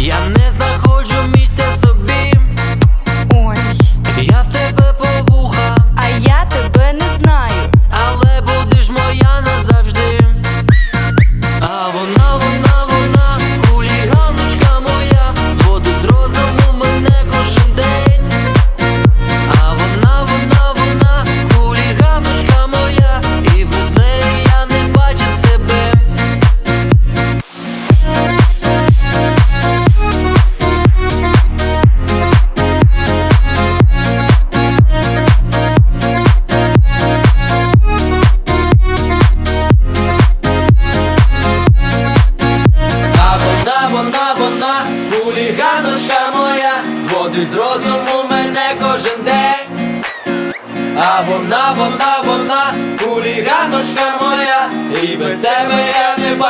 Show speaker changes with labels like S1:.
S1: Я не хуліганочка моя, зводить з розуму мене кожен день. А вона, вона, вона, хуліганочка моя, і без тебе я не бачу.